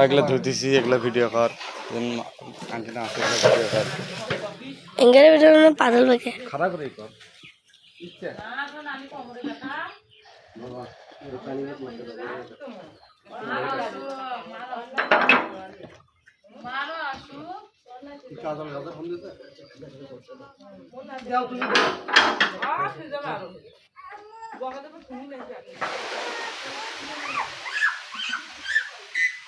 আমরা এগুলো ধুতেছি এগুলো ভিডিও কর আন্টিনা আছে ভিডিও কর। এঙ্গের ভিতরে না পাতল বেঁকে খারাপ করেই কর।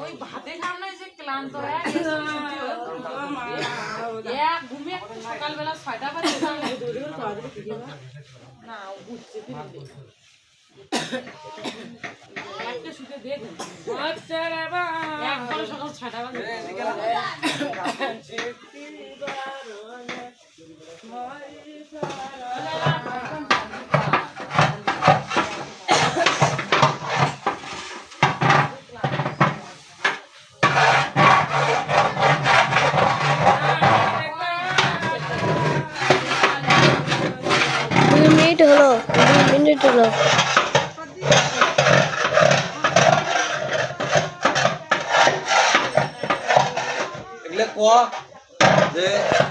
ওই ভাতে খাম না যে ক্লান্ত এক ঘুমিয়ে সকালবেলা ছয়টা বাজে। না বুঝছে একটা শুতে সকাল ছয়টা বাজে দুই মিনিট হলো দুই হলো ক যে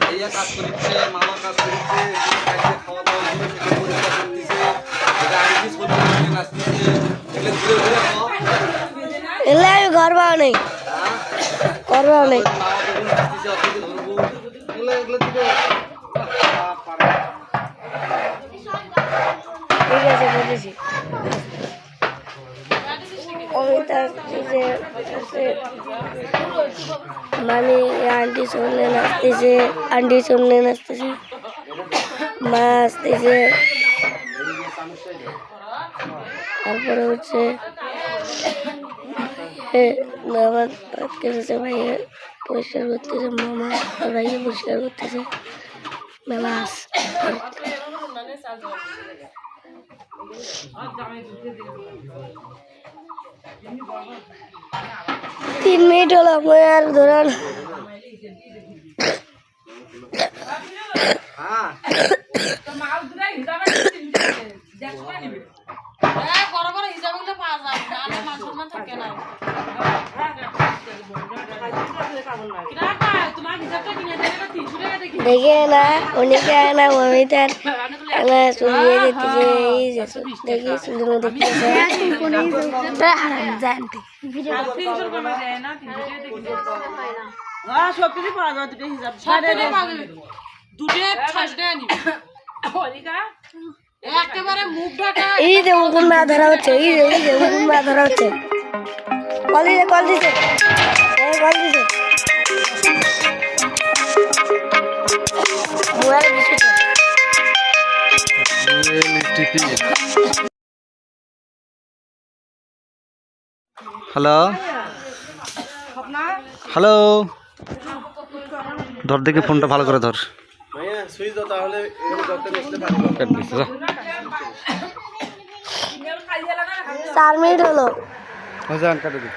এই কাজ করিচ্ছে মামা কাজ করিচ্ছে খাওয়া দাওয়া করে সেটা পরিষ্কার করতেছে এটা নাচতেছে এগুলো ঘুরে ঘুরে আমি ঘর নেই। ঘর পাও নেই। এগুলো এগুলো থেকে বুঝেছি অমিতা আসতেছে আসতেছে। মামি আন্টি শুনলে নাচতেছে আন্টি শুনলে নাচতেছে মা আসতেছে তারপরে হচ্ছে এ, বাবা ভাত খেতেছে ভাইয়ে পরিষ্কার করতেছে মামা আর ভাইয়ে পরিষ্কার করতেছে মেলা আস তিন মিনিট হলো মই আর হ্যাঁ তোমার হিসাবটা টাকা দেখি দেখে না অনেকে না মমিতার না শুনিয়ে দিতেছে এই যে দেখি শুধু দেখতেছে হারাম জানতে না এই যে উকুন মা ধরা হচ্ছে এই যে এই যে ধরা হচ্ছে কল দিছে কল দিছে কল দিছে হ্যালো? হ্যালো? ধর দেখি ফোনটা ভালো করে ধর। কেটে দিছে, যা। চার মিনিট হলো। হ্যাঁ, যান, কেটে দিই।